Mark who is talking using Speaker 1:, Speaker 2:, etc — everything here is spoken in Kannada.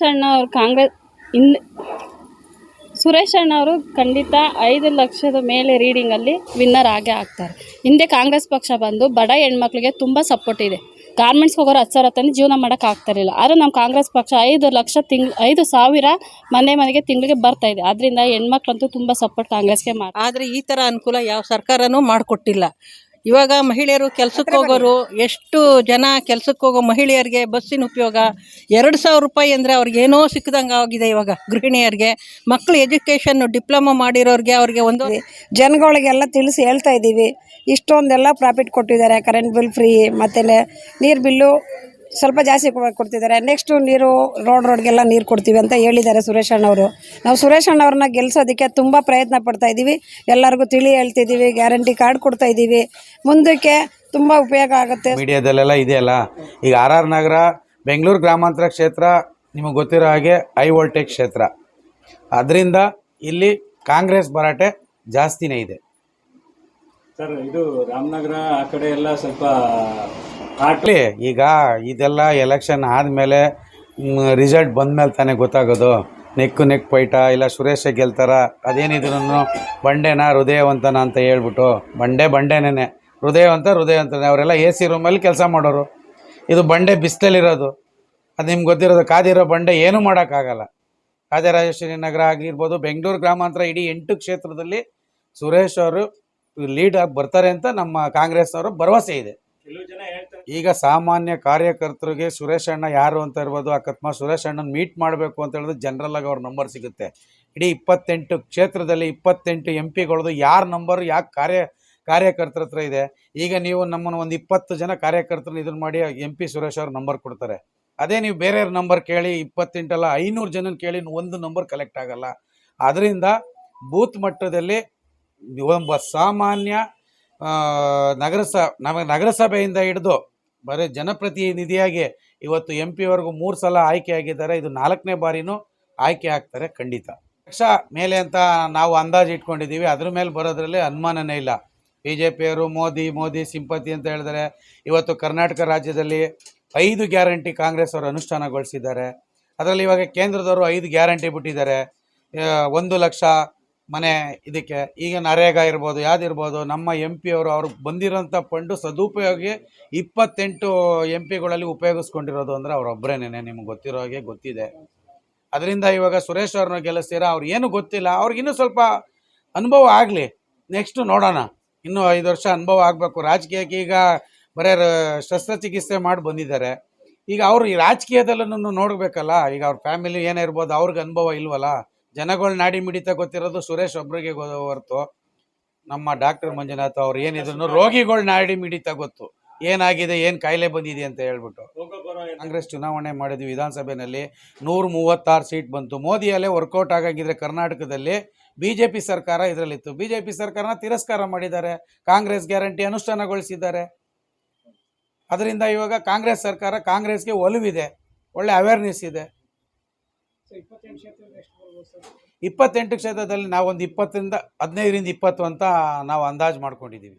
Speaker 1: ಸುರೇಶ್ ಅಣ್ಣ ಅವರು ಕಾಂಗ್ರೆಸ್ ಇನ್ ಸುರೇಶ್ ಅಣ್ಣ ಅವರು ಖಂಡಿತ ಐದು ಲಕ್ಷದ ಮೇಲೆ ರೀಡಿಂಗಲ್ಲಿ ವಿನ್ನರ್ ಆಗೇ ಆಗ್ತಾರೆ. ಹಿಂದೆ ಕಾಂಗ್ರೆಸ್ ಪಕ್ಷ ಬಂದು ಬಡ ಹೆಣ್ಮಕ್ಳಿಗೆ ತುಂಬ ಸಪೋರ್ಟ್ ಇದೆ. ಗಾರ್ಮೆಂಟ್ಸ್ಗೆ ಹೋಗೋರು ಹತ್ತು ಸಾವಿರ ಜೀವನ ಮಾಡೋಕೆ ಆಗ್ತಾರಿಲ್ಲ ಆದರೆ ನಮ್ಮ ಕಾಂಗ್ರೆಸ್ ಪಕ್ಷ ಐದು ಲಕ್ಷ ತಿಂಗ್ ಐದು ಸಾವಿರ ಮನೆ ಮನೆಗೆ ತಿಂಗಳಿಗೆ ಬರ್ತಾ ಇದೆ. ಅದರಿಂದ ಹೆಣ್ಮಕ್ಳಂತೂ ತುಂಬ ಸಪೋರ್ಟ್ ಕಾಂಗ್ರೆಸ್ಗೆ ಮಾಡಿ
Speaker 2: ಆದರೆ ಈ ಥರ ಅನುಕೂಲ ಯಾವ ಸರ್ಕಾರನೂ ಮಾಡಿಕೊಟ್ಟಿಲ್ಲ. ಇವಾಗ ಮಹಿಳೆಯರು ಕೆಲ್ಸಕ್ಕೆ ಹೋಗೋರು ಎಷ್ಟು ಜನ ಕೆಲ್ಸಕ್ಕೆ ಹೋಗೋ ಮಹಿಳೆಯರಿಗೆ ಬಸ್ಸಿನ ಉಪಯೋಗ ಎರಡು ಸಾವಿರ ರೂಪಾಯಿ ಅಂದರೆ ಅವ್ರಿಗೆ ಏನೋ ಸಿಕ್ಕದಂಗೆ ಆಗಿದೆ ಇವಾಗ ಗೃಹಿಣಿಯರಿಗೆ. ಮಕ್ಕಳು ಎಜುಕೇಷನ್ನು ಡಿಪ್ಲೊಮಾ ಮಾಡಿರೋರಿಗೆ ಅವ್ರಿಗೆ ಒಂದು
Speaker 3: ಜನಗಳಿಗೆಲ್ಲ ತಿಳಿಸಿ ಹೇಳ್ತಾ ಇದ್ದೀವಿ. ಇಷ್ಟೊಂದೆಲ್ಲ ಪ್ರಾಫಿಟ್ ಕೊಟ್ಟಿದ್ದಾರೆ ಕರೆಂಟ್ ಬಿಲ್ ಫ್ರೀ ಮತ್ತು ನೀರು ಬಿಲ್ಲು ಸ್ವಲ್ಪ ಜಾಸ್ತಿ ಕೊಡ್ತಿದ್ದಾರೆ. ನೆಕ್ಸ್ಟು ನೀರು ರೋಡ್ ರೋಡ್ಗೆಲ್ಲ ನೀರು ಕೊಡ್ತೀವಿ ಅಂತ ಹೇಳಿದ್ದಾರೆ ಸುರೇಶ್ ಅಣ್ಣವರು. ನಾವು ಸುರೇಶ್ ಅಣ್ಣವ್ರನ್ನ ಗೆಲ್ಸೋದಕ್ಕೆ ತುಂಬ ಪ್ರಯತ್ನ ಪಡ್ತಾ ಇದ್ದೀವಿ ಎಲ್ಲರಿಗೂ ತಿಳಿ ಹೇಳ್ತಿದ್ದೀವಿ ಗ್ಯಾರಂಟಿ ಕಾರ್ಡ್ ಕೊಡ್ತಾ ಇದ್ದೀವಿ ಮುಂದಕ್ಕೆ ತುಂಬ ಉಪಯೋಗ ಆಗುತ್ತೆ.
Speaker 4: ಮೀಡಿಯಾದಲ್ಲೆಲ್ಲ ಇದೆಯಲ್ಲ? ಈಗ ಆರ್ ಆರ್ ನಗರ ಬೆಂಗಳೂರು ಗ್ರಾಮಾಂತರ ಕ್ಷೇತ್ರ ನಿಮಗೆ ಗೊತ್ತಿರೋ ಹಾಗೆ ಹೈ ವೋಲ್ಟೇಜ್ ಕ್ಷೇತ್ರ. ಅದರಿಂದ ಇಲ್ಲಿ ಕಾಂಗ್ರೆಸ್ ಭರಾಟೆ ಜಾಸ್ತಿನೇ ಇದೆ.
Speaker 5: ಸರ್ ಇದು ರಾಮನಗರ ಆ ಕಡೆ ಎಲ್ಲ ಸ್ವಲ್ಪ ಆಟ
Speaker 4: ಇಲ್ಲಿ ಈಗ ಇದೆಲ್ಲ ಎಲೆಕ್ಷನ್ ಆದಮೇಲೆ ರಿಸಲ್ಟ್ ಬಂದಮೇಲೆ ತಾನೇ ಗೊತ್ತಾಗೋದು. ನೆಕ್ಕು ನೆಕ್ ಪೈಟ, ಇಲ್ಲ ಸುರೇಶ ಗೆಲ್ತಾರ ಅದೇನಿದ್ರು ಬಂಡೆನ ಹೃದಯವಂತನ ಅಂತ ಹೇಳ್ಬಿಟ್ಟು, ಬಂಡೆ ಬಂಡೆನೇ ಹೃದಯವಂತ ಹೃದಯವಂತನೇ, ಅವರೆಲ್ಲ ಎ ಸಿ ರೂಮಲ್ಲಿ ಕೆಲಸ ಮಾಡೋರು. ಇದು ಬಂಡೆ ಬಿಸಿಲಲ್ಲಿರೋದು ಅದು ನಿಮ್ಗೆ ಗೊತ್ತಿರೋದು, ಕಾದಿರೋ ಬಂಡೆ ಏನೂ ಮಾಡೋಕ್ಕಾಗಲ್ಲ. ರಾಜರಾಜೇಶ್ವರಿ ನಗರ ಆಗಿರ್ಬೋದು ಬೆಂಗಳೂರು ಗ್ರಾಮಾಂತರ ಇಡೀ ಎಂಟು ಕ್ಷೇತ್ರದಲ್ಲಿ ಸುರೇಶ್ ಅವರು ಲೀಡ್ ಆಗಿ ಬರ್ತಾರೆ ಅಂತ ನಮ್ಮ ಕಾಂಗ್ರೆಸ್ನವರು ಭರವಸೆ ಇದೆ. ಈಗ ಸಾಮಾನ್ಯ ಕಾರ್ಯಕರ್ತರಿಗೆ ಸುರೇಶ್ ಅಣ್ಣ ಯಾರು ಅಂತ ಇರ್ಬೋದು, ಅಕಸ್ಮಾತ್ ಸುರೇಶ್ ಅಣ್ಣನ ಮೀಟ್ ಮಾಡಬೇಕು ಅಂತ ಹೇಳಿದ್ರೆ ಜನರಲ್ ಆಗಿ ಅವ್ರ ನಂಬರ್ ಸಿಗುತ್ತೆ. ಇಡೀ ಇಪ್ಪತ್ತೆಂಟು ಕ್ಷೇತ್ರದಲ್ಲಿ ಇಪ್ಪತ್ತೆಂಟು ಎಂ ಪಿಗಳದು ಯಾರ ನಂಬರ್ ಯಾಕೆ ಕಾರ್ಯ, ಕಾರ್ಯಕರ್ತರ ಹತ್ರ ಇದೆ? ಈಗ ನೀವು ನಮ್ಮನ್ನು ಒಂದು ಇಪ್ಪತ್ತು ಜನ ಕಾರ್ಯಕರ್ತರನ್ನ ಇದನ್ನ ಮಾಡಿ ಎಂ ಪಿ ಸುರೇಶ್ ಅವ್ರ ನಂಬರ್ ಕೊಡ್ತಾರೆ. ಅದೇ ನೀವು ಬೇರೆಯವ್ರ ನಂಬರ್ ಕೇಳಿ ಇಪ್ಪತ್ತೆಂಟಲ್ಲ ಐನೂರು ಜನನ ಕೇಳಿ ಒಂದು ನಂಬರ್ ಕಲೆಕ್ಟ್ ಆಗಲ್ಲ. ಅದರಿಂದ ಬೂತ್ ಮಟ್ಟದಲ್ಲಿ ಒಬ್ಬ ಸಾಮಾನ್ಯ ನಗರಸ ನಮಗೆ ನಗರಸಭೆಯಿಂದ ಹಿಡಿದು ಬರೀ ಜನಪ್ರತಿನಿಧಿಯಾಗಿ ಇವತ್ತು ಎಂ ಪಿವರೆಗೂ ಮೂರು ಸಲ ಆಯ್ಕೆ ಆಗಿದ್ದಾರೆ. ಇದು ನಾಲ್ಕನೇ ಬಾರಿನೂ ಆಯ್ಕೆ ಆಗ್ತಾರೆ ಖಂಡಿತ. ಪಕ್ಷ ಮೇಲೆ ಅಂತ ನಾವು ಅಂದಾಜು ಇಟ್ಕೊಂಡಿದ್ದೀವಿ. ಅದ್ರ ಮೇಲೆ ಬರೋದ್ರಲ್ಲಿ ಅನುಮಾನನೇ ಇಲ್ಲ. ಬಿ ಜೆ ಪಿಯವರು ಮೋದಿ ಮೋದಿ ಸಿಂಪತಿ ಅಂತ ಹೇಳಿದರೆ ಇವತ್ತು ಕರ್ನಾಟಕ ರಾಜ್ಯದಲ್ಲಿ ಐದು ಗ್ಯಾರಂಟಿ ಕಾಂಗ್ರೆಸ್ ಅವರು ಅನುಷ್ಠಾನಗೊಳಿಸಿದ್ದಾರೆ. ಅದರಲ್ಲಿ ಇವಾಗ ಕೇಂದ್ರದವರು ಐದು ಗ್ಯಾರಂಟಿ ಬಿಟ್ಟಿದ್ದಾರೆ. ಒಂದು ಲಕ್ಷ ಮನೆ ಇದಕ್ಕೆ. ಈಗ ನರೇಗಾ ಇರ್ಬೋದು ಯಾವ್ದಿರ್ಬೋದು ನಮ್ಮ ಎಂ ಪಿ ಅವರು ಅವ್ರಿಗೆ ಬಂದಿರೋಂಥ ಫಂಡು ಸದುಪಯೋಗಿ ಇಪ್ಪತ್ತೆಂಟು ಎಂ ಪಿಗಳಲ್ಲಿ ಉಪಯೋಗಿಸ್ಕೊಂಡಿರೋದು ಅಂದರೆ ಅವರೊಬ್ಬರೇನೇ ನಿಮ್ಗೆ ಗೊತ್ತಿರೋ ಹಾಗೆ ಗೊತ್ತಿದೆ. ಅದರಿಂದ ಇವಾಗ ಸುರೇಶ್ ಅವ್ರನ್ನ ಗೆಲ್ಲಿಸ್ತೀರಾ, ಅವ್ರು ಏನು ಗೊತ್ತಿಲ್ಲ. ಅವ್ರಿಗಿನ್ನೂ ಸ್ವಲ್ಪ ಅನುಭವ ಆಗಲಿ. ನೆಕ್ಸ್ಟು ನೋಡೋಣ. ಇನ್ನೂ ಐದು ವರ್ಷ ಅನುಭವ ಆಗಬೇಕು. ರಾಜಕೀಯಕ್ಕೆ ಈಗ ಬರೇ ಶಸ್ತ್ರಚಿಕಿತ್ಸೆ ಮಾಡಿ ಬಂದಿದ್ದಾರೆ. ಈಗ ಅವರು ಈ ರಾಜಕೀಯದಲ್ಲೂ ನೋಡಬೇಕಲ್ಲ, ಈಗ ಅವ್ರ ಫ್ಯಾಮಿಲಿ ಏನೇ ಇರ್ಬೋದು, ಅವ್ರಿಗೆ ಅನುಭವ ಇಲ್ವಲ್ಲ? ಜನಗಳ ನಾಡಿ ಮಿಡಿತ ಗೊತ್ತಿರೋದು ಸುರೇಶ್ ಒಬ್ರಿಗೆ ಹೊರತು. ನಮ್ಮ ಡಾಕ್ಟರ್ ಮಂಜುನಾಥ್ ಅವ್ರು ಏನಿದ್ರು ರೋಗಿಗಳ ನಾಡಿ ಮಿಡಿತ ಗೊತ್ತು. ಏನಾಗಿದೆ, ಏನು ಕಾಯಿಲೆ ಬಂದಿದೆ ಅಂತ ಹೇಳ್ಬಿಟ್ಟು. ಕಾಂಗ್ರೆಸ್ ಚುನಾವಣೆ ಮಾಡಿದ್ವಿ ವಿಧಾನಸಭೆಯಲ್ಲಿ ನೂರ ಮೂವತ್ತಾರು ಸೀಟ್ ಬಂತು. ಮೋದಿಯಲ್ಲೇ ವರ್ಕೌಟ್ ಆಗಿದ್ರೆ ಕರ್ನಾಟಕದಲ್ಲಿ ಬಿ ಜೆ ಪಿ ಸರ್ಕಾರ ಇದರಲ್ಲಿತ್ತು. ಬಿ ಜೆ ಪಿ ಸರ್ಕಾರನ ತಿರಸ್ಕಾರ ಮಾಡಿದ್ದಾರೆ. ಕಾಂಗ್ರೆಸ್ ಗ್ಯಾರಂಟಿ ಅನುಷ್ಠಾನಗೊಳಿಸಿದ್ದಾರೆ. ಅದರಿಂದ ಇವಾಗ ಕಾಂಗ್ರೆಸ್ ಸರ್ಕಾರ ಕಾಂಗ್ರೆಸ್ಗೆ ಒಲವಿದೆ. ಒಳ್ಳೆ ಅವೇರ್ನೆಸ್ ಇದೆ. ಇಪ್ಪತ್ತೆಂಟು ಕ್ಷೇತ್ರದಲ್ಲಿ ನಾವೊಂದು ಇಪ್ಪತ್ತರಿಂದ ಹದಿನೈದರಿಂದ ಇಪ್ಪತ್ತು ಅಂತ ನಾವು ಅಂದಾಜು ಮಾಡ್ಕೊಂಡಿದ್ದೀವಿ.